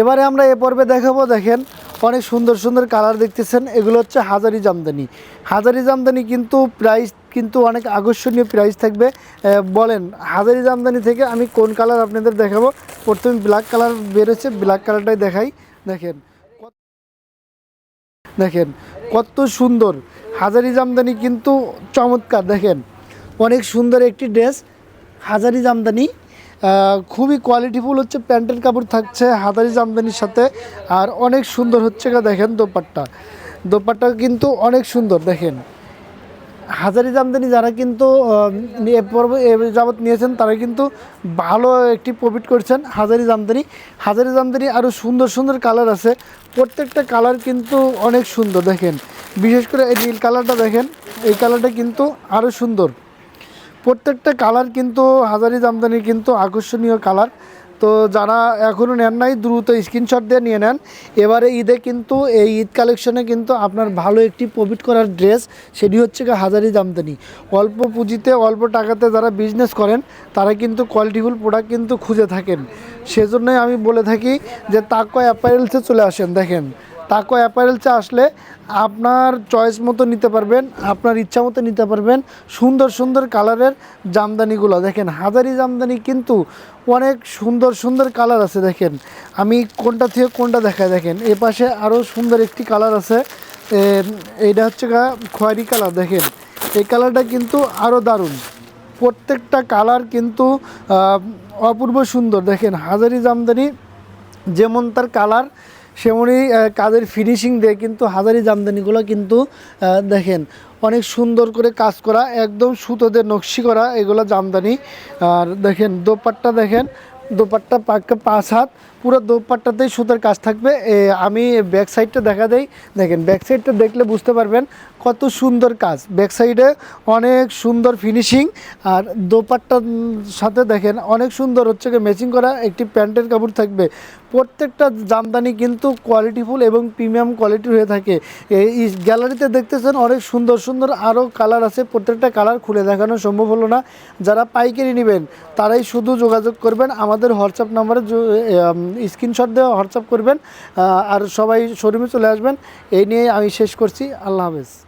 এবারে আমরা এ পর্বে দেখাবো, দেখেন অনেক সুন্দর সুন্দর কালার দেখতেছেন। এগুলো হচ্ছে হাজারি জামদানি। হাজারি জামদানি কিন্তু প্রাইস কিন্তু অনেক আকর্ষণীয় প্রাইস থাকবে। বলেন, হাজারি জামদানি থেকে আমি কোন কালার আপনাদের দেখাবো? প্রথমে ব্ল্যাক কালার বেরোচ্ছে ব্ল্যাক কালারটাই দেখাই। দেখেন দেখেন, কত সুন্দর। হাজারি জামদানি কিন্তু চমৎকার, দেখেন। অনেক সুন্দর একটি ড্রেস হাজারি জামদানি। খুবই কোয়ালিটিফুল হচ্ছে, প্যান্টের কাপড় থাকছে হাজারি জামদানির সাথে, আর অনেক সুন্দর হচ্ছে দেখেন দোপাট্টা। দোপাট্টা কিন্তু অনেক সুন্দর, দেখেন। হাজারি জামদানি যারা কিন্তু পর্ব যাবৎ নিয়েছেন, তারা কিন্তু ভালো একটি প্রফিট করছেন হাজারি জামদানি। হাজারি জামদানি আরও সুন্দর সুন্দর কালার আছে। প্রত্যেকটা কালার কিন্তু অনেক সুন্দর, দেখেন। বিশেষ করে এই নীল কালারটা দেখেন, এই কালারটা কিন্তু আরও সুন্দর। প্রত্যেকটা কালার কিন্তু হাজারি জামদানির কিন্তু আকর্ষণীয় কালার। তো যারা এখনও নেন নাই, দ্রুত স্ক্রিনশট দিয়ে নিয়ে নেন। এবারে ঈদে কিন্তু এই ঈদ কালেকশনে কিন্তু আপনার ভালো একটি প্রফিট করার ড্রেস সেটি হচ্ছে গিয়ে হাজারি জামদানি অল্প পুঁজিতে, অল্প টাকাতে যারা বিজনেস করেন, তারা কিন্তু কোয়ালিটিফুল প্রোডাক্ট কিন্তু খুঁজে থাকেন। সেজন্যই আমি বলে থাকি যে তাকো অ্যাপারেলসে চলে আসেন, দেখেন। তাকো অ্যাপারেলসে আসলে আপনার চয়েস মতো নিতে পারবেন, আপনার ইচ্ছা মতো নিতে পারবেন। সুন্দর সুন্দর কালারের জামদানিগুলো। দেখেন, হাজারি জামদানি কিন্তু অনেক সুন্দর সুন্দর কালার আছে, দেখেন। আমি কোনটা থেকে কোনটা দেখায় দেখেন। এ পাশে আরও সুন্দর একটি কালার আছে এইটা হচ্ছে খয়েরি কালার, দেখেন। এই কালারটা কিন্তু আরও দারুণ। প্রত্যেকটা কালার কিন্তু অপূর্ব সুন্দর, দেখেন। হাজারি জামদানি যেমন তার কালার সেমনই আহ, কাজের ফিনিশিং দিয়ে কিন্তু হাজারি জামদানিগুলো কিন্তু দেখেন অনেক সুন্দর করে কাজ করা একদম সুতোদের নকশি করা এগুলো জামদানি। আর দেখেন দোপাট্টা দেখেন দোপাট্টা পাক্কা পাঁচ হাত পুরো দোপাট্টাতেই সুতোর কাজ থাকবে। আমি ব্যাক সাইডটা দেখা দেই। দেখেন ব্যাক সাইডটা দেখলে বুঝতে পারবেন কত সুন্দর কাজ। ব্যাক সাইডে অনেক সুন্দর ফিনিশিং আর দোপাট্টার সাথে দেখেন অনেক সুন্দর হচ্ছে ম্যাচিং করা। একটি প্যান্টের কাপড় থাকবে। প্রত্যেকটা জামদানি কিন্তু কোয়ালিটিফুল এবং প্রিমিয়াম কোয়ালিটির হয়ে থাকে। এই গ্যালারিতে দেখতেছেন, অনেক সুন্দর সুন্দর আরও কালার আছে। প্রত্যেকটা কালার খুলে দেখানো সম্ভব হলো না। যারা পাইকারি নেবেন, তারাই শুধু যোগাযোগ করবেন। আমাদের হোয়াটসঅ্যাপ নাম্বারে স্ক্রিনশট দেওয়া হোয়াটসঅ্যাপ করবেন। আর সবাই শোরুমে চলে আসবেন। এই নিয়ে আমি শেষ করছি। আল্লাহ হাফেজ।